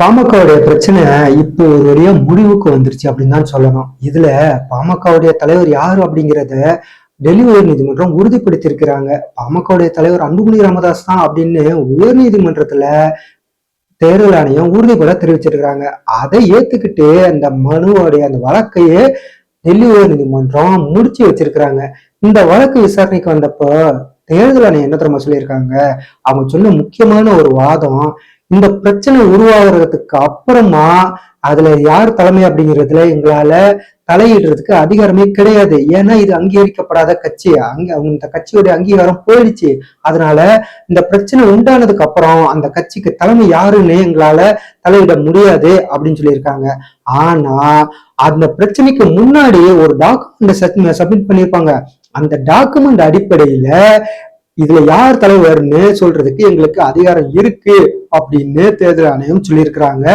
பாமகவுடைய பிரச்சனை இப்போ ஒரு வழியா முடிவுக்கு வந்துருச்சு அப்படின்னு தான் சொல்லணும். இதுல பாமகவுடைய தலைவர் யாரு அப்படிங்கிறத டெல்லி உயர் நீதிமன்றம் உறுதிப்படுத்தியிருக்கிறாங்க. பாமகவுடைய தலைவர் அன்புமணி ராமதாஸ் தான் அப்படின்னு உயர் நீதிமன்றத்துல தேர்தல் ஆணையம் உறுதிப்பட தெரிவிச்சிருக்கிறாங்க. அதை ஏத்துக்கிட்டு அந்த மனுவோடைய அந்த வழக்கையே டெல்லி உயர் நீதிமன்றம் முடிச்சு வச்சிருக்கிறாங்க. இந்த வழக்கு விசாரணைக்கு வந்தப்போ தேர்தல் ஆணையம் என்ன தெரியுமா சொல்லியிருக்காங்க? அவங்க சொன்ன முக்கியமான ஒரு வாதம் இந்த பிரச்சனை உருவாகிறதுக்கு அப்புறமா அதுல யார் தலைமை அப்படிங்கிறதுல எங்களால தலையிடுறதுக்கு அதிகாரமே கிடையாது. ஏன்னா இது அங்கீகரிக்கப்படாத கட்சி. அங்க இந்த கட்சியோட அங்கீகாரம் போயிடுச்சு. அதனால இந்த பிரச்சனை உண்டானதுக்கு அப்புறம் அந்த கட்சிக்கு தலைமை யாருன்னு எங்களால தலையிட முடியாது அப்படின்னு சொல்லியிருக்காங்க. ஆனா அந்த பிரச்சனைக்கு முன்னாடி ஒரு டாக்குமெண்ட் சப்மிட் பண்ணியிருப்பாங்க. அந்த டாக்குமெண்ட் அடிப்படையில இதுல யார் தலைவர்னு சொல்றதுக்கு எங்களுக்கு அதிகாரம் இருக்கு அப்படின்னு தேர்தல் ஆணையம் சொல்லியிருக்கிறாங்க.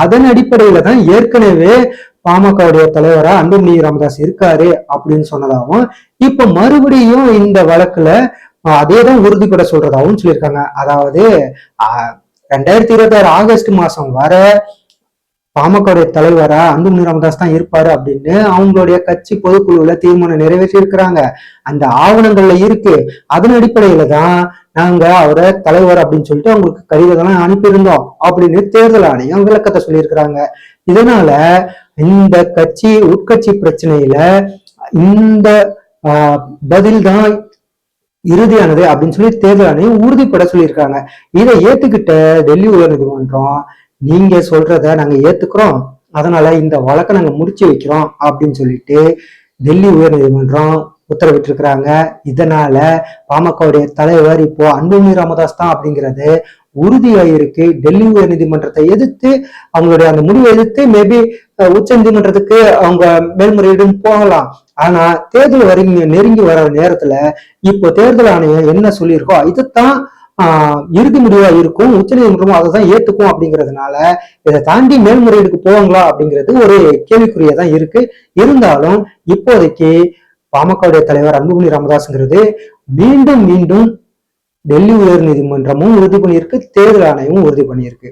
அதன் அடிப்படையில தான் ஏற்கனவே பாமகவுடைய தலைவரா அன்புமணி ராமதாஸ் இருக்காரு அப்படின்னு சொன்னதாகவும் இப்ப மறுபடியும் இந்த வழக்குல அதேதான் உறுதிப்பட சொல்றதாகவும் சொல்லியிருக்காங்க. அதாவது ஆஹ், ரெண்டாயிரத்தி இருபத்தி ஆறு ஆகஸ்ட் மாசம் வர பாமகவுடைய தலைவரா அன்புமணி ராமதாஸ் தான் இருப்பாரு அப்படின்னு அவங்களுடைய கட்சி பொதுக்குழுவுல தீர்மானம் நிறைவேற்றி இருக்கிறாங்க அந்த ஆவணங்கள்ல இருக்கு. அதன் அடிப்படையில தான் நாங்க அவரை தலைவர் அப்படின்னு சொல்லிட்டு அவங்களுக்கு கடிதம்லாம் அனுப்பியிருந்தோம் அப்படின்னு தேர்தல் ஆணையம் விளக்கத்தை சொல்லியிருக்கிறாங்க. இதனால இந்த கட்சி உட்கட்சி பிரச்சனையில இந்த ஆஹ், பதில் தான் இறுதியானது அப்படின்னு சொல்லி தேர்தல் ஆணையம் உறுதிப்பட சொல்லியிருக்காங்க இதை ஏத்துக்கிட்ட டெல்லி உயர்நீதிமன்றம் நீங்க சொல்றத நாங்க ஏத்துக்கிறோம். அதனால இந்த வழக்கை நாங்க முடிச்சு வைக்கிறோம் அப்படின்னு சொல்லிட்டு டெல்லி உயர் நீதிமன்றம் உத்தரவிட்டிருக்கிறாங்க. இதனால பாமகவுடைய தலைவர் இப்போ அன்புமணி ராமதாஸ் தான் அப்படிங்கிறது உறுதியாயிருக்கு டெல்லி உயர் நீதிமன்றத்தை எதிர்த்து அவங்களுடைய அந்த முடிவை எதிர்த்து மேபி உச்ச நீதிமன்றத்துக்கு அவங்க மேல்முறையீடும் போகலாம். ஆனா தேர்தல் வரை நெருங்கி வர நேரத்துல இப்போ தேர்தல் ஆணையம் என்ன சொல்லியிருக்கோ இதுதான் இறுதி முடிவா இருக்கும் உச்சநீதிமன்றமும் அதை தான் ஏத்துக்கும் அப்படிங்கிறதுனால இதை தாண்டி மேல்முறையீடுக்கு போவாங்களா அப்படிங்கிறது ஒரு கேள்விக்குறியா தான் இருக்கு. இருந்தாலும் இப்போதைக்கு பாமகவுடைய தலைவர் அன்புமணி ராமதாஸ்ங்கிறது மீண்டும் மீண்டும் டெல்லி உயர் நீதிமன்றமும் உறுதி பண்ணியிருக்கு தேர்தல் ஆணையமும் உறுதி பண்ணியிருக்கு.